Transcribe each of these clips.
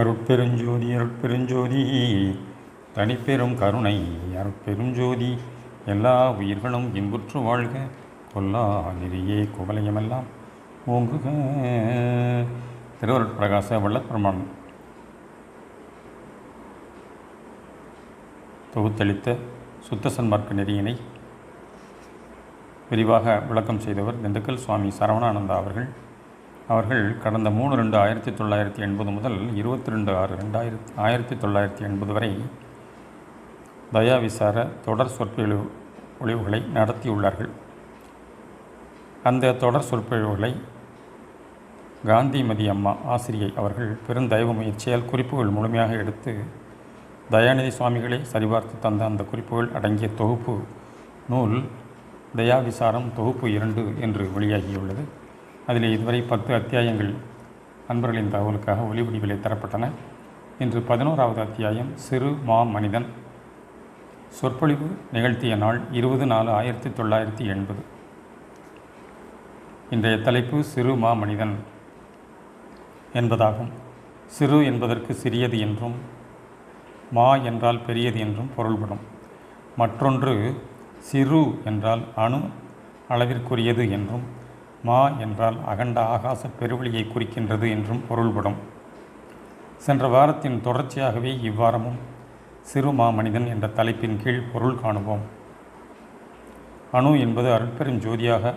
அருட்பெருஞ்சோதி அருட்பெருஞ்சோதி தனிப்பெரும் கருணை அருட்பெருஞ்சோதி எல்லா உயிர்களும் இன்புற்று வாழ்க கொல்லா நெறியே குவலயமெல்லாம் ஓங்குக. திருவருட்பிரகாச வல்லப்பிரமாணம் தொகுத்தளித்த சுத்த சன்மார்க்க நெறியினை விரிவாக விளக்கம் செய்தவர் திண்டுக்கல் சுவாமி சரவணானந்தா அவர்கள். அவர்கள் கடந்த மூணு ரெண்டு ஆயிரத்தி தொள்ளாயிரத்தி எண்பது முதல் இருபத்தி ரெண்டு ஆறு ரெண்டாயிரத்தி ஆயிரத்தி தொள்ளாயிரத்தி எண்பது வரை தயா விசார தொடர் சொற்பொழிவு ஒளிவுகளை நடத்தியுள்ளார்கள். அந்த தொடர் சொற்பொழிவுகளை காந்திமதி அம்மா ஆசிரியை அவர்கள் பெருந்தயவு முயற்சியால் குறிப்புகள் முழுமையாக எடுத்து தயாநிதி சுவாமிகளே சரிபார்த்து தந்த அந்த குறிப்புகள் அடங்கிய தொகுப்பு நூல் தயாவிசாரம் தொகுப்பு இரண்டு என்று வெளியாகியுள்ளது. அதில் இதுவரை பத்து அத்தியாயங்கள் அன்பர்களின் தகவலுக்காக ஒளிவடிவிலே தரப்பட்டன. இன்று பதினோராவது அத்தியாயம் சிறு மா மனிதன். சொற்பொழிவு நிகழ்த்திய நாள் இருபது நாலு ஆயிரத்தி தொள்ளாயிரத்தி எண்பது. இன்றைய தலைப்பு சிறு மா மனிதன் என்பதாகும். சிறு என்பதற்கு சிறியது என்றும் மா என்றால் பெரியது என்றும் பொருள்படும். மற்றொன்று சிறு என்றால் அணு அளவிற்குரியது என்றும் மா என்றால் அகண்ட ஆகாச பெருவெளியை குறிக்கின்றது என்றும் பொருள்படும். சென்ற வாரத்தின் தொடர்ச்சியாகவே இவ்வாரமும் சிறு மா மனிதன் என்ற தலைப்பின் கீழ் பொருள் காணுவோம். அணு என்பது அருட்பெரும் ஜோதியாக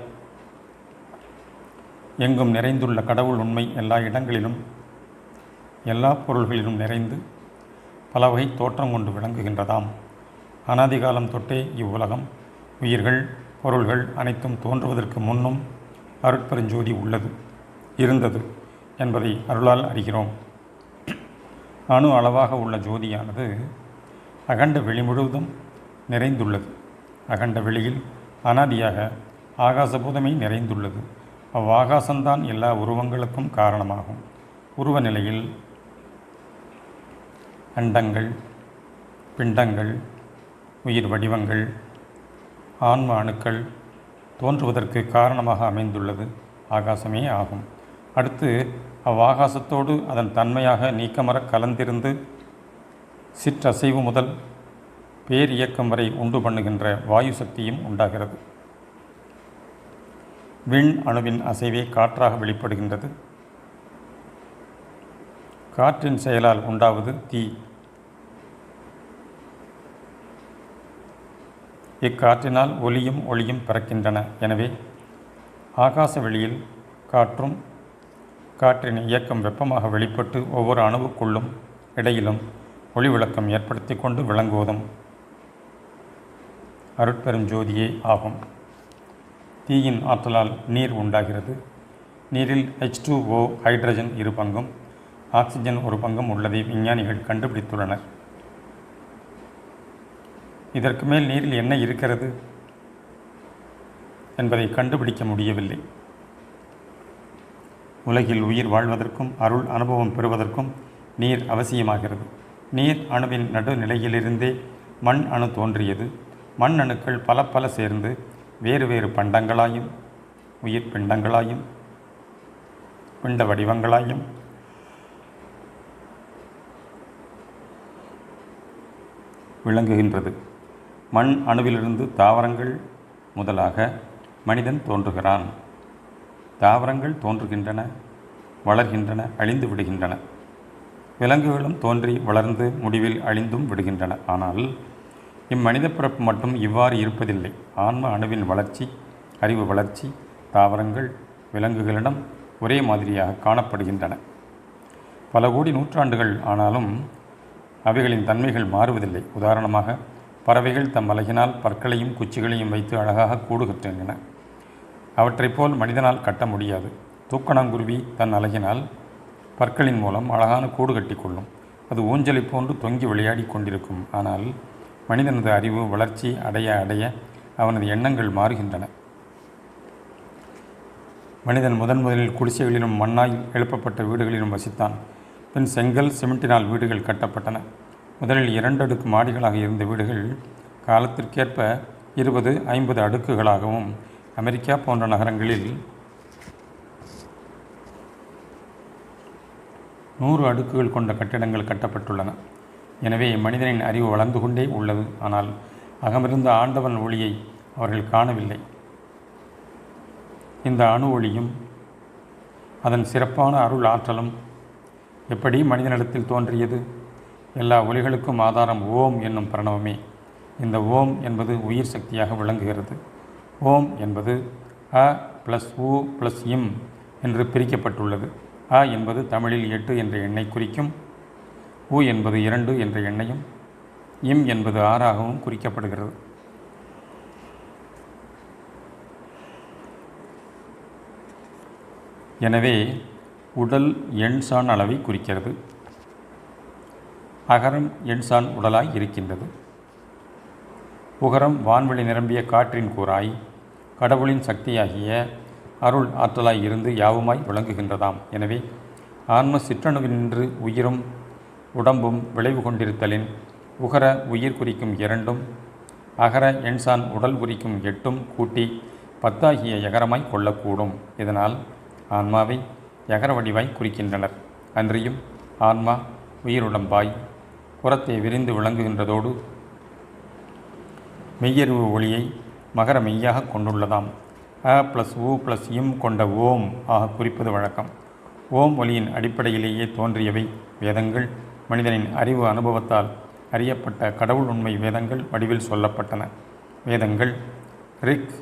எங்கும் நிறைந்துள்ள கடவுள் உண்மை எல்லா இடங்களிலும் எல்லா பொருள்களிலும் நிறைந்து பல வகை தோற்றம் கொண்டு விளங்குகின்றதாம். அனாதிகாலம் தொட்டே இவ்வுலகம் உயிர்கள் பொருள்கள் அனைத்தும் தோன்றுவதற்கு முன்னும் அருட்பெருஞ்சோதி உள்ளது இருந்தது என்பதை அருளால் அறிகிறோம். அணு அளவாக உள்ள ஜோதியானது அகண்ட வெளி முழுவதும் நிறைந்துள்ளது. அகண்ட வெளியில் அனாதியாக ஆகாசபூதமே நிறைந்துள்ளது. அவ்வாகாசம்தான் எல்லா உருவங்களுக்கும் காரணமாகும். உருவ நிலையில் அண்டங்கள் பிண்டங்கள் உயிர் வடிவங்கள் ஆன்ம அணுக்கள் தோன்றுவதற்கு காரணமாக அமைந்துள்ளது. ஆகாசமே ஆகும். அடுத்து அவ்வாகாசத்தோடு அதன் தன்மையாக நீக்கமர கலந்திருந்து சிற்றசைவு முதல் பேர் இயக்கம் வரை உண்டு பண்ணுகின்ற வாயு சக்தியும் உண்டாகிறது. விண் அணுவின் அசைவே காற்றாக வெளிப்படுகின்றது. காற்றின் செயலால் உண்டாவது தீ. இக்காற்றினால் ஒலியும் ஒளியும் பிறக்கின்றன. எனவே ஆகாச வெளியில் காற்றும் காற்றின் இயக்கம் வெப்பமாக வெளிப்பட்டு ஒவ்வொரு அணுவுக்குள்ளும் இடையிலும் ஒளி விளக்கம் ஏற்படுத்தி கொண்டு விளங்குவதும் அருட்பெரும் ஜோதியே ஆகும். தீயின் ஆற்றலால் நீர் உண்டாகிறது. நீரில் ஹெச் ஓ ஹைட்ரஜன் இரு பங்கும் ஆக்சிஜன் ஒரு பங்கும் உள்ளதை விஞ்ஞானிகள் கண்டுபிடித்துள்ளனர். இதற்கு மேல் நீரில் என்ன இருக்கிறது என்பதை கண்டுபிடிக்க முடியவில்லை. உலகில் உயிர் வாழ்வதற்கும் அருள் அனுபவம் பெறுவதற்கும் நீர் அவசியமாகிறது. நீர் அணுவின் நடுநிலையிலிருந்தே மண் அணு தோன்றியது. மண் அணுக்கள் பல பல சேர்ந்து வேறு வேறு பண்டங்களாயும் உயிர் பிண்டங்களாயும் பிண்ட வடிவங்களாயும் விளங்குகின்றது. மண் அணுவிலிருந்து தாவரங்கள் முதலாக மனிதன் தோன்றுகிறான். தாவரங்கள் தோன்றுகின்றன வளர்கின்றன அழிந்து விடுகின்றன. விலங்குகளும் தோன்றி வளர்ந்து முடிவில் அழிந்தும் விடுகின்றன. ஆனால் இம்மனித பிறப்பு மட்டும் இவ்வாறு இருப்பதில்லை. ஆன்ம அணுவின் வளர்ச்சி அறிவு வளர்ச்சி தாவரங்கள் விலங்குகளிடம் ஒரே மாதிரியாக காணப்படுகின்றன. பல கோடி நூற்றாண்டுகள் ஆனாலும் அவைகளின் தன்மைகள் மாறுவதில்லை. உதாரணமாக பறவைகள் தம் அழகினால் பற்களையும் குச்சிகளையும் வைத்து அழகாக கூடு கட்டுகின்றன அவற்றைப் போல் மனிதனால் கட்ட முடியாது. தூக்கணாங்குருவி தன் அழகினால் பற்களின் மூலம் அழகான கூடு கட்டிக்கொள்ளும். அது ஊஞ்சலை போன்று தொங்கி விளையாடி கொண்டிருக்கும். ஆனால் மனிதனது அறிவு வளர்ச்சி அடைய அடைய அவனது எண்ணங்கள் மாறுகின்றன. மனிதன் முதன் முதலில் குடிசைகளிலும் மண்ணாய் எழுப்பப்பட்ட வீடுகளிலும் வசித்தான். பின் செங்கல் சிமெண்டினால் வீடுகள் கட்டப்பட்டன. முதலில் இரண்டு அடுக்கு மாடிகளாக இருந்த வீடுகள் காலத்திற்கேற்ப இருபது ஐம்பது அடுக்குகளாகவும் அமெரிக்கா போன்ற நகரங்களில் நூறு அடுக்குகள் கொண்ட கட்டிடங்கள் கட்டப்பட்டுள்ளன. எனவே மனிதனின் அறிவு வளர்ந்து கொண்டே உள்ளது. ஆனால் அகமிருந்த ஆண்டவன் ஒளியை அவர்கள் காணவில்லை. இந்த அணு ஒளியும் அதன் சிறப்பான அருள் ஆற்றலும் எப்படி மனிதனிடத்தில் தோன்றியது? எல்லா ஒலிகளுக்கும் ஆதாரம் ஓம் என்னும் பிரணவமே. இந்த ஓம் என்பது உயிர் சக்தியாக விளங்குகிறது. ஓம் என்பது அ ப்ளஸ் உ ப்ளஸ் இம் என்று பிரிக்கப்பட்டுள்ளது. அ என்பது தமிழில் எட்டு என்ற எண்ணை குறிக்கும். உ என்பது இரண்டு என்ற எண்ணையும். இம் என்பது ஆறாகவும் குறிக்கப்படுகிறது. எனவே உடல் எண்சான் அளவை குறிக்கிறது. அகரம் எண்சான் உடலாய் இருக்கின்றது. உகரம் வான்வெளி நிரம்பிய காற்றின் கூறாய் கடவுளின் சக்தியாகிய அருள் ஆற்றலாய் இருந்து யாவுமாய் விளங்குகின்றதாம். எனவே ஆன்ம சிற்றணுவினின்று உயிரும் உடம்பும் விளைவு கொண்டிருத்தலின் உகர உயிர் குறிக்கும் இரண்டும் அகர எண்சான் உடல் குறிக்கும் எட்டும் கூட்டி பத்தாகிய எகரமாய் கொள்ளக்கூடும். இதனால் ஆன்மாவை எகர வடிவாய் குறிக்கின்றனர். அன்றியும் ஆன்மா உயிருடம்பாய் புறத்தை விரிந்து விளங்குகின்றதோடு மெய்யறிவு ஒளியை மகர மெய்யாக கொண்டுள்ளதாம். அ ப்ளஸ் உ ப்ளஸ் இம் கொண்ட ஓம் ஆக குறிப்பது வழக்கம். ஓம் ஒலியின் அடிப்படையிலேயே தோன்றியவை வேதங்கள் மனிதனின் அறிவு அனுபவத்தால் அறியப்பட்ட கடவுள் உண்மை வேதங்கள் வடிவில் சொல்லப்பட்டன. வேதங்கள் ரிக்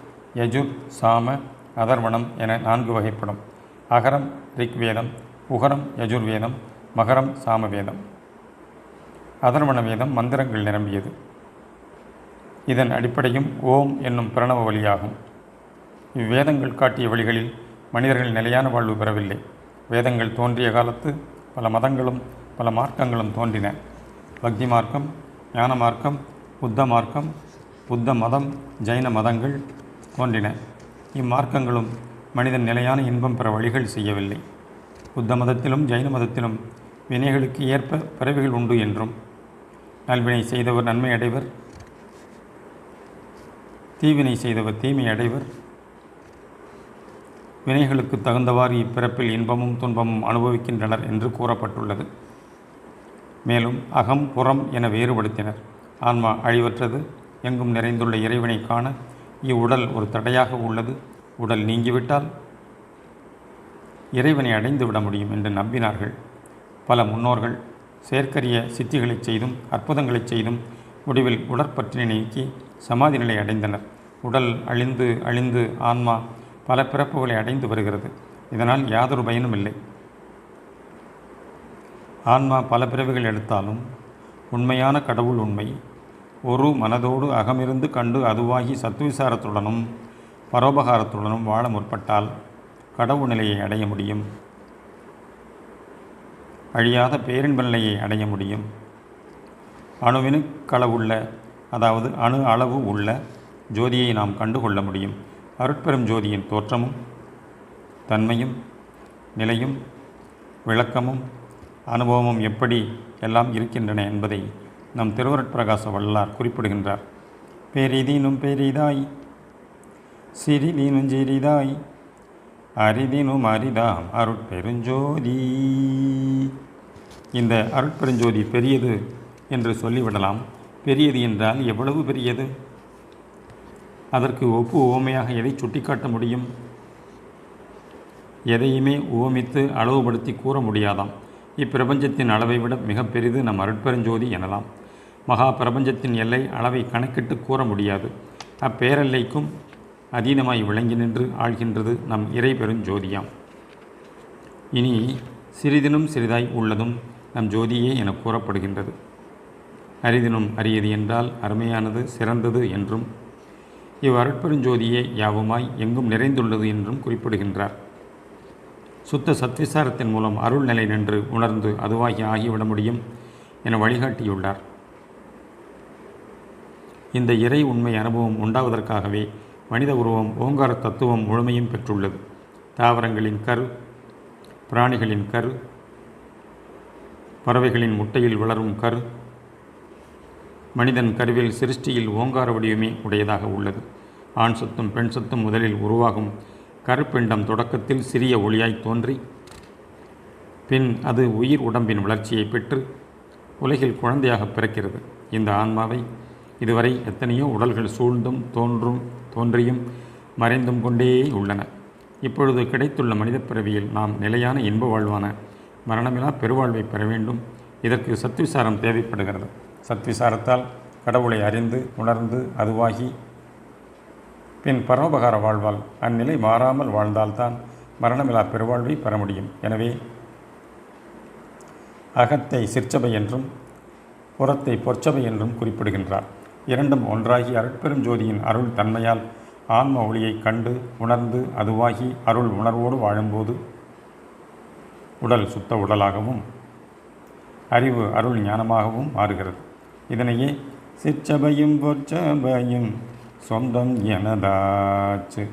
யஜுர் சாம அதர்வணம் என நான்கு வகைப்படும். அகரம் ரிக் வேதம் உகரம் யஜுர்வேதம் மகரம் சாம வேதம். அதர்வண வேதம் மந்திரங்கள் நிரம்பியது. இதன் அடிப்படையும் ஓம் என்னும் பிரணவ வழியாகும். இவ்வேதங்கள் காட்டிய வழிகளில் மனிதர்கள் நிலையான வாழ்வு பெறவில்லை. வேதங்கள் தோன்றிய காலத்து பல மதங்களும் பல மார்க்கங்களும் தோன்றின. பக்தி மார்க்கம் ஞான மார்க்கம் புத்த மார்க்கம் புத்த மதம் ஜைன மதங்கள் தோன்றின. இம்மார்க்கங்களும் மனிதன் நிலையான இன்பம் பெற வழிகள் செய்யவில்லை. புத்த மதத்திலும் ஜைன மதத்திலும் வினைகளுக்கு ஏற்ப பிறவிகள் உண்டு என்றும் நல்வினை செய்தவர் நன்மை அடைவர். தீவினை செய்தவர் தீமை அடைவர். வினைகளுக்கு தகுந்தவாறு இப்பிறப்பில் இன்பமும் துன்பமும் அனுபவிக்கின்றனர் என்று கூறப்பட்டுள்ளது. மேலும் அகம் புறம் என வேறுபடுத்தினர். ஆன்மா அழிவற்றது எங்கும் நிறைந்துள்ள இறைவனை காண இவ்வுடல் ஒரு தடையாக உள்ளது. உடல் நீங்கிவிட்டால் இறைவனை அடைந்து விட முடியும் என்று நம்பினார்கள். பல முன்னோர்கள் செயற்கரிய சித்திகளைச் செய்தும் அற்புதங்களைச் செய்தும் முடிவில் உடற்பற்றினை நீக்கி சமாதி நிலை அடைந்தனர். உடல் அழிந்து அழிந்து ஆன்மா பல பிறப்புகளை அடைந்து வருகிறது. இதனால் யாதொரு பயனும் இல்லை. ஆன்மா பல பிறவிகள் எடுத்தாலும் உண்மையான கடவுள் உண்மை. ஒரு மனதோடு அகமிருந்து கண்டு அதுவாகி சத்துவிசாரத்துடனும் பரோபகாரத்துடனும் வாழ முற்பட்டால் கடவுள் நிலையை அடைய முடியும். அழியாத பேரின்ப நிலையை அடைய முடியும். அணுவினு களவுள்ள அதாவது அணு அளவு உள்ள ஜோதியை நாம் கண்டுகொள்ள முடியும். அருட்பெரும் ஜோதியின் தோற்றமும் தன்மையும் நிலையும் விளக்கமும் அனுபவமும் எப்படி எல்லாம் இருக்கின்றன என்பதை நம் திருவருட்பிரகாச வல்லார் குறிப்பிடுகின்றார். பேரிதீனும் பேரிதாய் சிறிதினும் சிறிதாய் அரிதினும் அரிதாம் அருட்பெருஞ்சோதி. இந்த அருட்பெருஞ்சோதி பெரியது என்று சொல்லிவிடலாம். பெரியது என்றால் எவ்வளவு பெரியது? அதற்கு ஒப்பு உவமையாக எதை சுட்டிக்காட்ட முடியும்? எதையுமே உவமித்து அளவுபடுத்தி கூற முடியாதாம். இப்பிரபஞ்சத்தின் அளவை விட மிக பெரிது நம் அருட்பெருஞ்சோதி எனலாம். மகா பிரபஞ்சத்தின் எல்லை அளவை கணக்கிட்டு கூற முடியாது. அப்பேரெல்லைக்கும் அதீனமாய் விளங்கி நின்று ஆழ்கின்றது நம் இறை பெருஞ்சோதியாம் இனி சிறிதினும் சிறிதாய் உள்ளதும் நம் ஜோதியே என கூறப்படுகின்றது. அரிதினும் அரியது என்றால் அருமையானது சிறந்தது என்றும் இவ் ஜோதியே யாவுமாய் எங்கும் நிறைந்துள்ளது என்றும் குறிப்பிடுகின்றார். சுத்த சத்விசாரத்தின் மூலம் அருள் நிலை நின்று உணர்ந்து அதுவாகி ஆகிவிட முடியும் என வழிகாட்டியுள்ளார். இந்த இறை உண்மை அனுபவம் உண்டாவதற்காகவே மனித உருவம் ஓங்கார தத்துவம் முழுமையும் பெற்றுள்ளது. தாவரங்களின் கரு பிராணிகளின் கரு பறவைகளின் முட்டையில் வளரும் கரு மனிதன் கருவில் சிருஷ்டியில் ஓங்கார வடிவமே உடையதாக உள்ளது. ஆண் சத்தும் பெண் சத்தும் முதலில் உருவாகும் கருப்பிண்டம் தொடக்கத்தில் சிறிய ஒளியாய் தோன்றி பின் அது உயிர் உடம்பின் வளர்ச்சியை பெற்று உலகில் குழந்தையாக பிறக்கிறது. இந்த ஆன்மாவை இதுவரை எத்தனையோ உடல்கள் சூழ்ந்தும் தோன்றும் தோன்றியும் மறைந்தும் கொண்டே உள்ளன. இப்பொழுது கிடைத்துள்ள மனிதப் பிறவியில் நாம் நிலையான இன்ப வாழ்வான மரணமில்லா பெருவாழ்வை பெற வேண்டும். இதற்கு சத்விசாரம் தேவைப்படுகிறது. சத்விசாரத்தால் கடவுளை அறிந்து உணர்ந்து அதுவாகி பின் பரோபகார வாழ்வால் அந்நிலை மாறாமல் வாழ்ந்தால்தான் மரணமில்லா பெருவாழ்வை பெற முடியும். எனவே அகத்தை சிற்சபை என்றும் புறத்தை பொற்சபை என்றும் குறிப்பிடுகின்றார். இரண்டும் ஒன்றாகி அருட்பெரும் ஜோதியின் அருள் தன்மையால் ஆன்ம ஒளியைக் கண்டு உணர்ந்து அதுவாகி அருள் உணர்வோடு வாழும்போது உடல் சுத்த உடலாகவும் அறிவு அருள் ஞானமாகவும் மாறுகிறது. இதனையே சிற்சபையும் பொற்சபையும் சொந்தம் எனதாச்சு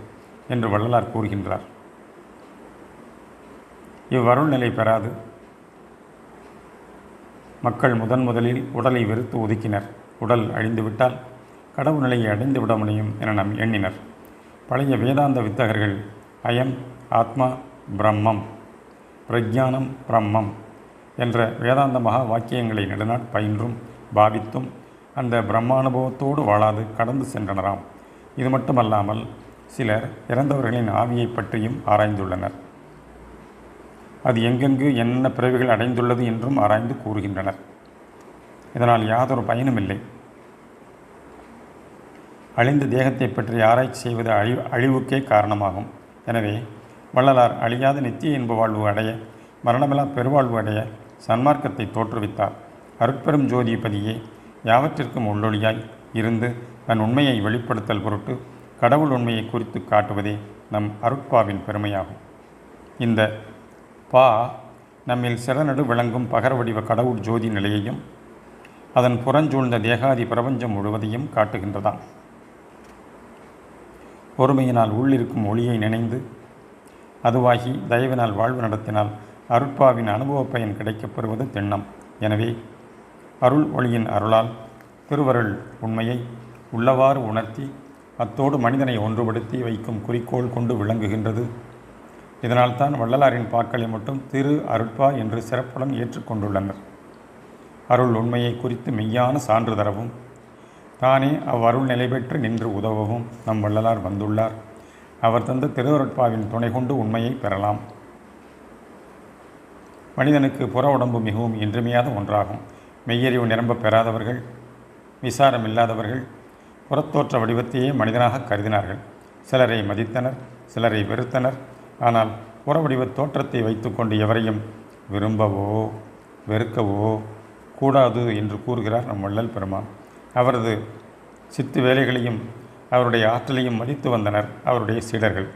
என்று வள்ளலார் கூறுகின்றார். இவ்வருள் நிலை பெறாது. மக்கள் முதன் முதலில் உடலை வெறுத்து ஒதுக்கினர். உடல் அழிந்துவிட்டால் கடவுள் நிலையை அடைந்து விட முடியும் என நம் எண்ணினர். பழைய வேதாந்த வித்தகர்கள் அயம் ஆத்மா பிரம்மம் பிரஜானம் பிரம்மம் என்ற வேதாந்த மகா வாக்கியங்களை நெடுநாட் பயின்றும் பாவித்தும் அந்த பிரம்மானுபவத்தோடு வாழாது கடந்து சென்றனராம். இது மட்டுமல்லாமல் சிலர் இறந்தவர்களின் ஆவியை பற்றியும் ஆராய்ந்துள்ளனர். அது எங்கெங்கு என்னென்ன பிறவிகள் அடைந்துள்ளது என்றும் ஆராய்ந்து கூறுகின்றனர். இதனால் யாதொரு பயனும் இல்லை அழிந்த தேகத்தை பற்றி ஆராய்ச்சி செய்வது அழி அழிவுக்கே காரணமாகும். எனவே வள்ளலார் அழியாத நித்திய இன்ப வாழ்வு அடைய மரணமில்லா பெருவாழ்வு அடைய சன்மார்க்கத்தை தோற்றுவித்தார். அருட்பெரும் ஜோதிபதியே யாவற்றிற்கும் உள்ளொளியாய் இருந்து தன் உண்மையை வெளிப்படுத்தல் பொருட்டு கடவுள் உண்மையை குறித்து காட்டுவதே நம் அருட்பாவின் பெருமையாகும். இந்த பா நம்மில் சிறநடு விளங்கும் பகர வடிவ கடவுள் ஜோதி நிலையையும் அதன் புறஞ்சூழ்ந்த தேகாதி பிரபஞ்சம் முழுவதையும் காட்டுகின்றதாம். பொறுமையினால் உள்ளிருக்கும் ஒளியை நினைந்து அதுவாகி தயவினால் வாழ்வு நடத்தினால் அருட்பாவின் அனுபவ பயன் கிடைக்கப்பெறுவது திண்ணம். எனவே அருள் ஒளியின் அருளால் திருவருள் உண்மையை உள்ளவாறு உணர்த்தி அத்தோடு மனிதனை ஒன்றுபடுத்தி வைக்கும் குறிக்கோள் கொண்டு விளங்குகின்றது. இதனால்தான் வள்ளலாரின் பாக்களை மட்டும் திரு அருட்பா என்று சிறப்புடன் ஏற்றுக்கொண்டுள்ளனர். அருள் உண்மையை குறித்து மெய்யான சான்று தரவும். தானே அவ்வருள் நிலை பெற்று நின்று உதவவும் நம் வள்ளலார் வந்துள்ளார். அவர் தந்த திருவருட்பாவின் துணை கொண்டு உண்மையை பெறலாம். மனிதனுக்கு புற உடம்பு மிகவும் இன்றிமையாத ஒன்றாகும். மெய்யறிவு நிரம்ப பெறாதவர்கள் விசாரம் இல்லாதவர்கள் புறத்தோற்ற வடிவத்தையே மனிதனாக கருதினார்கள். சிலரை மதித்தனர் சிலரை வெறுத்தனர். ஆனால் புற வடிவ தோற்றத்தை வைத்துக்கொண்டு எவரையும் விரும்பவோ வெறுக்கவோ கூடாது என்று கூறுகிறார் நம் வள்ளல் பெருமான். அவரது சித்து வேலைகளையும் அவருடைய ஆற்றலையும் மதித்து வந்தனர் அவருடைய சீடர்கள்.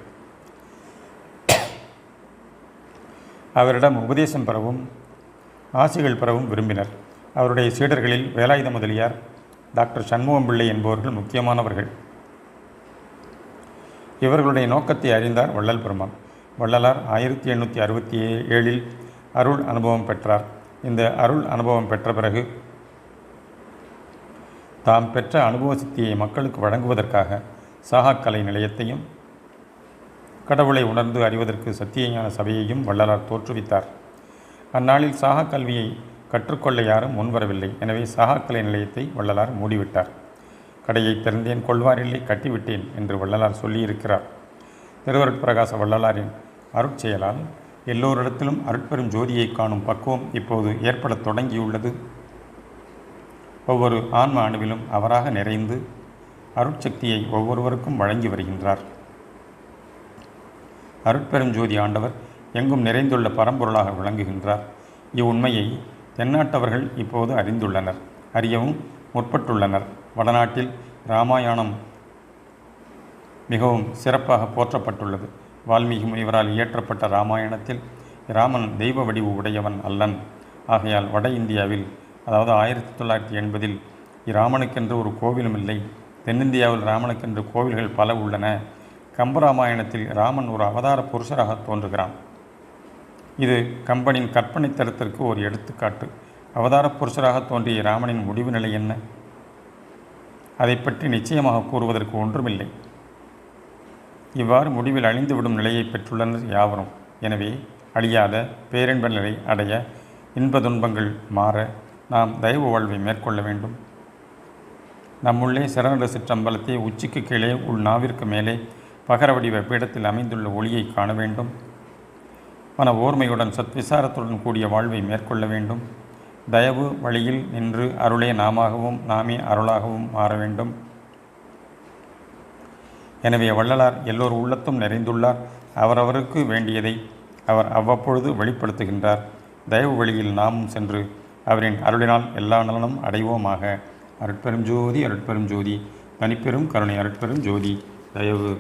அவரிடம் உபதேசம் பெறவும் ஆசைகள் பெறவும் விரும்பினர். அவருடைய சீடர்களில் வேலாயுத முதலியார் டாக்டர் சண்முகம் பிள்ளை என்பவர்கள் முக்கியமானவர்கள். இவர்களுடைய நோக்கத்தை அறிந்தார் வள்ளல் பெருமான். வள்ளலார் ஆயிரத்தி எண்ணூற்றி அறுபத்தி ஏழில் அருள் அனுபவம் பெற்றார். இந்த அருள் அனுபவம் பெற்ற பிறகு தாம் பெற்ற அனுபவ சித்தியை மக்களுக்கு வழங்குவதற்காக சாகாக்கலை நிலையத்தையும் கடவுளை உணர்ந்து அறிவதற்கு சத்தியஞான சபையையும் வள்ளலார் தோற்றுவித்தார். அந்நாளில் சாகா கல்வியை கற்றுக்கொள்ள யாரும் முன்வரவில்லை. எனவே சாகாக்கலை நிலையத்தை வள்ளலார் மூடிவிட்டார். கடையை திறந்தேன் கொள்வாரில்லை கட்டிவிட்டேன் என்று வள்ளலார் சொல்லியிருக்கிறார். திருவருட்பிரகாச வள்ளலாரின் அருட்செயலால் எல்லோரிடத்திலும் அருட்பெரும் ஜோதியை காணும் பக்குவம் இப்போது ஏற்படத் தொடங்கியுள்ளது. ஒவ்வொரு ஆன்ம அணுவிலும் அவராக நிறைந்து அருட்சக்தியை ஒவ்வொருவருக்கும் வழங்கி வருகின்றார். அருட்பெரும் ஜோதி ஆண்டவர் எங்கும் நிறைந்துள்ள பரம்பொருளாக விளங்குகின்றார். இவ்வுண்மையை தென்னாட்டவர்கள் இப்போது அறிந்துள்ளனர். அறியவும் முற்பட்டுள்ளனர். வடநாட்டில் இராமாயணம் மிகவும் சிறப்பாக போற்றப்பட்டுள்ளது. வால்மீகி முனிவரால் இயற்றப்பட்ட இராமாயணத்தில் ராமன் தெய்வ வடிவு உடையவன் அல்லன். ஆகையால் வட இந்தியாவில் அதாவது ஆயிரத்தி தொள்ளாயிரத்தி எண்பதில் இராமனுக்கென்று ஒரு கோவிலும் இல்லை தென்னிந்தியாவில் ராமனுக்கென்று கோவில்கள் பல உள்ளன. கம்பராமாயணத்தில் ராமன் ஒரு அவதார புருஷராக தோன்றுகிறான். இது கம்பனின் கற்பனை தரத்திற்கு ஒரு எடுத்துக்காட்டு. அவதார புருஷராக தோன்றிய ராமனின் முடிவு நிலை என்ன? அதை பற்றி நிச்சயமாக கூறுவதற்கு ஒன்றுமில்லை. இவ்வாறு முடிவில் அழிந்துவிடும் நிலையை பெற்றுள்ளனர் யாவரும். எனவே அழியாத பேரின்ப நிலை அடைய இன்ப துன்பங்கள் மாற நாம் தெய்வ வாழ்வை மேற்கொள்ள வேண்டும். நம்முள்ளே சிறந்த சிற்றம்பலத்தை உச்சிக்கு கீழே உள் நாவிற்கு மேலே பகர வடிவ பீடத்தில் அமைந்துள்ள ஒளியை காண வேண்டும். மன ஓர்மையுடன் சத்விசாரத்துடன் கூடிய வாழ்வை மேற்கொள்ள வேண்டும். தயவு வழியில் நின்று அருளே நாமாகவும் நாமே அருளாகவும் மாற வேண்டும். எனவே வள்ளலார் எல்லோர் உள்ளத்தும் நிறைந்துள்ளார். அவரவருக்கு வேண்டியதை அவர் அவ்வப்பொழுது வெளிப்படுத்துகின்றார். தயவு வழியில் நாமும் சென்று அவரின் அருளினால் எல்லா நலனும் அடைவோமாக. அருட்பெரும் ஜோதி அருட்பெரும் ஜோதி. தனிப்பெரும் கருணை அருட்பெரும் ஜோதி. தயவு.